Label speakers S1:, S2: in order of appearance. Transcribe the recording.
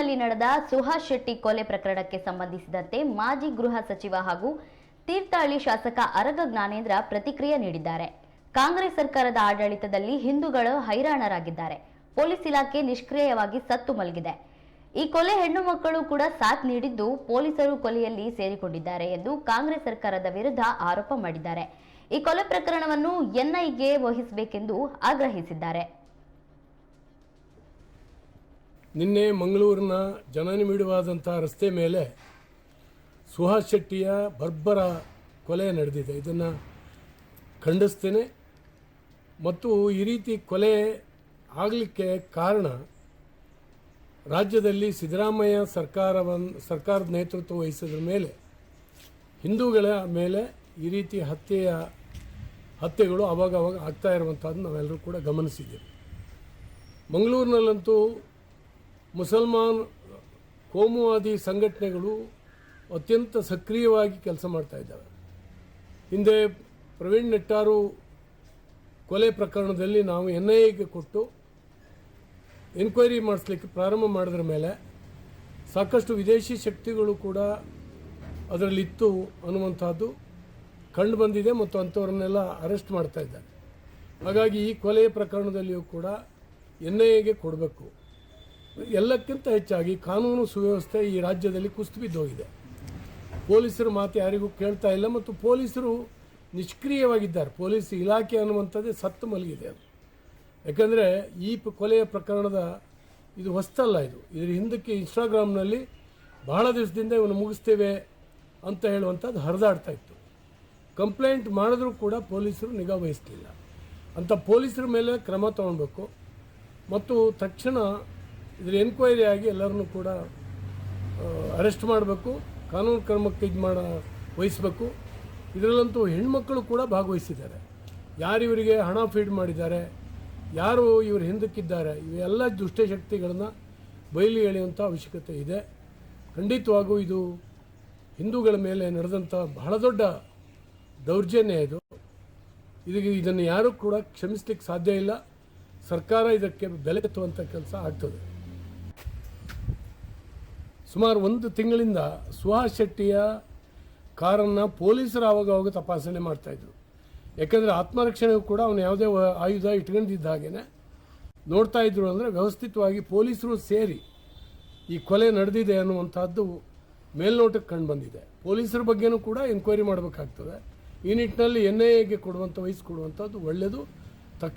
S1: ಮಂಗಳೂರಿನಲ್ಲಿ ನಡೆದ ಸುಹಾಸ್ ಶೆಟ್ಟಿ ಕೊಲೆ ಪ್ರಕರಣಕ್ಕೆ ಸಂಬಂಧಿಸಿದಂತೆ ಮಾಜಿ ಗೃಹ ಸಚಿವ ಹಾಗೂ ತೀರ್ಥಹಳ್ಳಿ ಶಾಸಕ ಅರಗ ಜ್ಞಾನೇಂದ್ರ ಪ್ರತಿಕ್ರಿಯೆ ನೀಡಿದ್ದಾರೆ. ಕಾಂಗ್ರೆಸ್ ಸರ್ಕಾರದ ಆಡಳಿತದಲ್ಲಿ ಹಿಂದೂಗಳು ಹೈರಾಣರಾಗಿದ್ದಾರೆ. ಪೊಲೀಸ್ ಇಲಾಖೆ ನಿಷ್ಕ್ರಿಯವಾಗಿ ಸತ್ತು ಮಲಗಿದೆ. ಈ ಕೊಲೆ ಹೆಣ್ಣು ಮಕ್ಕಳು ಕೂಡ ಸಾಥ್ ನೀಡಿದ್ದು ಪೊಲೀಸರು ಕೊಲೆಯಲ್ಲಿ ಸೇರಿಕೊಂಡಿದ್ದಾರೆ ಎಂದು ಕಾಂಗ್ರೆಸ್ ಸರ್ಕಾರದ ವಿರುದ್ಧ ಆರೋಪ ಮಾಡಿದ್ದಾರೆ. ಈ ಕೊಲೆ ಪ್ರಕರಣವನ್ನು ಎನ್ಐಗೆ ವಹಿಸಬೇಕೆಂದು ಆಗ್ರಹಿಸಿದ್ದಾರೆ.
S2: ನಿನ್ನೆ ಮಂಗಳೂರಿನ ಜನನಿಬಿಡವಾದಂಥ ರಸ್ತೆ ಮೇಲೆ ಸುಹಾಸ್ ಶೆಟ್ಟಿಯ ಬರ್ಬರ ಕೊಲೆ ನಡೆದಿದೆ. ಇದನ್ನು ಖಂಡಿಸ್ತೇನೆ. ಮತ್ತು ಈ ರೀತಿ ಕೊಲೆ ಆಗಲಿಕ್ಕೆ ಕಾರಣ ರಾಜ್ಯದಲ್ಲಿ ಸಿದ್ದರಾಮಯ್ಯ ಸರ್ಕಾರವನ್ನು ಸರ್ಕಾರದ ನೇತೃತ್ವ ವಹಿಸಿದ್ರ ಮೇಲೆ, ಹಿಂದೂಗಳ ಮೇಲೆ ಈ ರೀತಿ ಹತ್ಯೆಯ ಹತ್ಯೆಗಳು ಅವಾಗ ಅವಾಗ ಆಗ್ತಾ ಇರುವಂಥದ್ದು ನಾವೆಲ್ಲರೂ ಕೂಡ ಗಮನಿಸಿದ್ದೇವೆ. ಮಂಗಳೂರಿನಲ್ಲಂತೂ ಮುಸಲ್ಮಾನ್ ಕೋಮುವಾದಿ ಸಂಘಟನೆಗಳು ಅತ್ಯಂತ ಸಕ್ರಿಯವಾಗಿ ಕೆಲಸ ಮಾಡ್ತಾ ಇದ್ದಾವೆ. ಹಿಂದೆ ಪ್ರವೀಣ್ ನೆಟ್ಟಾರು ಕೊಲೆ ಪ್ರಕರಣದಲ್ಲಿ ನಾವು ಎನ್ ಐ ಎಗೆ ಕೊಟ್ಟು ಎನ್ಕ್ವೈರಿ ಮಾಡಿಸ್ಲಿಕ್ಕೆ ಪ್ರಾರಂಭ ಮಾಡಿದ್ರ ಮೇಲೆ ಸಾಕಷ್ಟು ವಿದೇಶಿ ಶಕ್ತಿಗಳು ಕೂಡ ಅದರಲ್ಲಿತ್ತು ಅನ್ನುವಂಥದ್ದು ಕಂಡು ಬಂದಿದೆ ಮತ್ತು ಅಂಥವ್ರನ್ನೆಲ್ಲ ಅರೆಸ್ಟ್ ಮಾಡ್ತಾ ಇದ್ದಾರೆ. ಹಾಗಾಗಿ ಈ ಕೊಲೆ ಪ್ರಕರಣದಲ್ಲಿಯೂ ಕೂಡ ಎನ್ ಐ ಎಗೆ ಕೊಡಬೇಕು. ಎಲ್ಲಕ್ಕಿಂತ ಹೆಚ್ಚಾಗಿ ಕಾನೂನು ಸುವ್ಯವಸ್ಥೆ ಈ ರಾಜ್ಯದಲ್ಲಿ ಕುಸ್ತು ಬಿದ್ದೋಗಿದೆ ಪೊಲೀಸರ ಮಾತು ಯಾರಿಗೂ ಕೇಳ್ತಾ ಇಲ್ಲ ಮತ್ತು ಪೊಲೀಸರು ನಿಷ್ಕ್ರಿಯವಾಗಿದ್ದಾರೆ. ಪೊಲೀಸ್ ಇಲಾಖೆ ಅನ್ನುವಂಥದ್ದೇ ಸತ್ತು ಮಲಗಿದೆ ಅದು. ಯಾಕಂದರೆ ಈ ಕೊಲೆಯ ಪ್ರಕರಣದ ಇದು ಹೊಸ್ತಲ್ಲ ಇದು. ಇದರ ಹಿಂದಕ್ಕೆ ಇನ್ಸ್ಟಾಗ್ರಾಮ್ನಲ್ಲಿ ಬಹಳ ದಿವಸದಿಂದ ಇವನು ಮುಗಿಸ್ತೇವೆ ಅಂತ ಹೇಳುವಂಥದ್ದು ಹರಿದಾಡ್ತಾ ಇತ್ತು. ಕಂಪ್ಲೇಂಟ್ ಮಾಡಿದ್ರೂ ಕೂಡ ಪೊಲೀಸರು ನಿಗಾ ವಹಿಸ್ತಿಲ್ಲ ಅಂಥ ಪೊಲೀಸರ ಮೇಲೆ ಕ್ರಮ ತಗೊಳ್ಬೇಕು. ಮತ್ತು ತಕ್ಷಣ ಇದರ ಎನ್ಕ್ವೈರಿ ಆಗಿ ಎಲ್ಲರನ್ನೂ ಕೂಡ ಅರೆಸ್ಟ್ ಮಾಡಬೇಕು, ಕಾನೂನು ಕ್ರಮಕ್ಕೆ ಇದು ಮಾಡ, ವಹಿಸಬೇಕು. ಇದರಲ್ಲಂತೂ ಹೆಣ್ಮಕ್ಕಳು ಕೂಡ ಭಾಗವಹಿಸಿದ್ದಾರೆ. ಯಾರು ಇವರಿಗೆ ಹಣ ಫೀಡ್ ಮಾಡಿದ್ದಾರೆ, ಯಾರು ಇವರು ಹಿಂದಕ್ಕಿದ್ದಾರೆ, ಇವೆಲ್ಲ ದುಷ್ಟಶಕ್ತಿಗಳನ್ನು ಬಯಲು ಎಳೆಯುವಂಥ ಅವಶ್ಯಕತೆ ಇದೆ. ಖಂಡಿತವಾಗೂ ಇದು ಹಿಂದೂಗಳ ಮೇಲೆ ನಡೆದಂಥ ಬಹಳ ದೊಡ್ಡ ದೌರ್ಜನ್ಯ ಇದು. ಇದಕ್ಕೆ ಇದನ್ನು ಯಾರೂ ಕೂಡ ಕ್ಷಮಿಸ್ಲಿಕ್ಕೆ ಸಾಧ್ಯ ಇಲ್ಲ. ಸರ್ಕಾರ ಇದಕ್ಕೆ ಬೆಲೆ ಎತ್ತುವಂಥ ಕೆಲಸ ಆಗ್ತದೆ. ಸುಮಾರು ಒಂದು ತಿಂಗಳಿಂದ ಸುಹಾಸ್ ಶೆಟ್ಟಿಯ ಕಾರನ್ನು ಪೊಲೀಸರು ಆವಾಗವಾಗ ತಪಾಸಣೆ ಮಾಡ್ತಾಯಿದ್ರು ಯಾಕಂದರೆ ಆತ್ಮರಕ್ಷಣೆಗೂ ಕೂಡ ಅವನು ಯಾವುದೇ ಆಯುಧ ಇಟ್ಕೊಂಡಿದ್ದ ಹಾಗೆಯೇ ನೋಡ್ತಾ ಇದ್ರು ಅಂದರೆ ವ್ಯವಸ್ಥಿತವಾಗಿ ಪೊಲೀಸರು ಸೇರಿ ಈ ಕೊಲೆ ನಡೆದಿದೆ ಅನ್ನುವಂಥದ್ದು ಮೇಲ್ನೋಟಕ್ಕೆ ಕಂಡು ಬಂದಿದೆ. ಪೊಲೀಸರ ಬಗ್ಗೆನೂ ಕೂಡ ಎನ್ಕ್ವೈರಿ ಮಾಡಬೇಕಾಗ್ತದೆ. ಈ ನಿಟ್ಟಿನಲ್ಲಿ ಎನ್ ಐ ಎಗೆ ಕೊಡುವಂಥ ವಹಿಸಿಕೊಡುವಂಥದ್ದು ಒಳ್ಳೆಯದು.